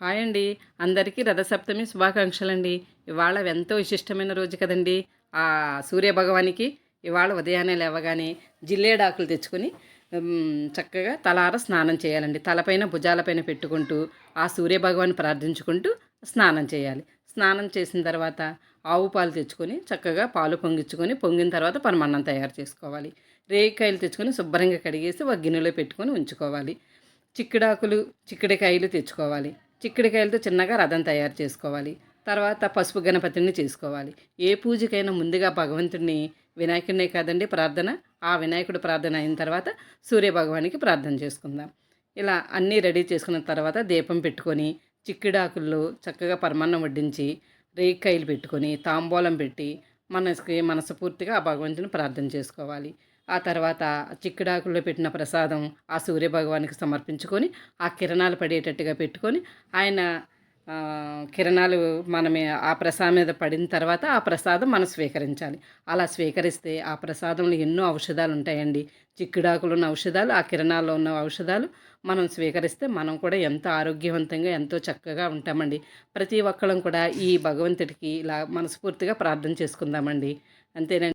Hi అండి. అందరికీ రథసప్తమి శుభాకాంక్షలండి. ఇవాళ ఎంతో విశిష్టమైన రోజు కదండి. ఆ సూర్య భగవానికి ఇవాళ ఉదయాన్నే లేవగానే జిల్లేడాకులు తెచ్చుకొని చక్కగా తలార స్నానం చేయాలండి. తలపైన భుజాలపైన పెట్టుకుంటూ ఆ సూర్య భగవాన్ ప్రార్థించుకుంటూ స్నానం చేయాలి. స్నానం చేసిన తర్వాత ఆవు పాలు తెచ్చుకొని చక్కగా పాలు పొంగించుకొని పొంగిన తర్వాత పరమాన్నం తయారు చేసుకోవాలి. రేగికాయలు తెచ్చుకొని శుభ్రంగా కడిగేసి ఒక గిన్నెలో పెట్టుకొని ఉంచుకోవాలి. చిక్కుడాకులు చిక్కుడికాయలు తెచ్చుకోవాలి. చిక్కుడికాయలతో చిన్నగా రథం తయారు చేసుకోవాలి. తర్వాత పసుపు గణపతిని చేసుకోవాలి. ఏ పూజకైనా ముందుగా భగవంతుడిని వినాయకుడినే కాదండి ప్రార్థన. ఆ వినాయకుడు ప్రార్థన అయిన తర్వాత సూర్య భగవానికి ప్రార్థన చేసుకుందాం. ఇలా అన్నీ రెడీ చేసుకున్న తర్వాత దీపం పెట్టుకొని చిక్కుడాకుల్లో చక్కగా పరమాన్నం వడ్డించి రేక్కాయలు పెట్టుకొని తాంబూలం పెట్టి మనసుకి మనస్ఫూర్తిగా ఆ భగవంతుని ప్రార్థన చేసుకోవాలి. ఆ తర్వాత చిక్కుడాకుల్లో పెట్టిన ప్రసాదం ఆ సూర్య భగవానికి సమర్పించుకొని ఆ కిరణాలు పడేటట్టుగా పెట్టుకొని ఆయన కిరణాలు మనమే ఆ ప్రసాదం మీద పడిన తర్వాత ఆ ప్రసాదం మనం స్వీకరించాలి. అలా స్వీకరిస్తే ఆ ప్రసాదంలో ఎన్నో ఔషధాలు ఉంటాయండి. చిక్కుడాకులు ఉన్న ఔషధాలు ఆ కిరణాల్లో ఉన్న ఔషధాలు మనం స్వీకరిస్తే మనం కూడా ఎంతో ఆరోగ్యవంతంగా ఎంతో చక్కగా ఉంటామండి. ప్రతి ఒక్కళ్ళం కూడా ఈ భగవంతుడికి ఇలా మనస్ఫూర్తిగా ప్రార్థన చేసుకుందామండి. అంతేనండి.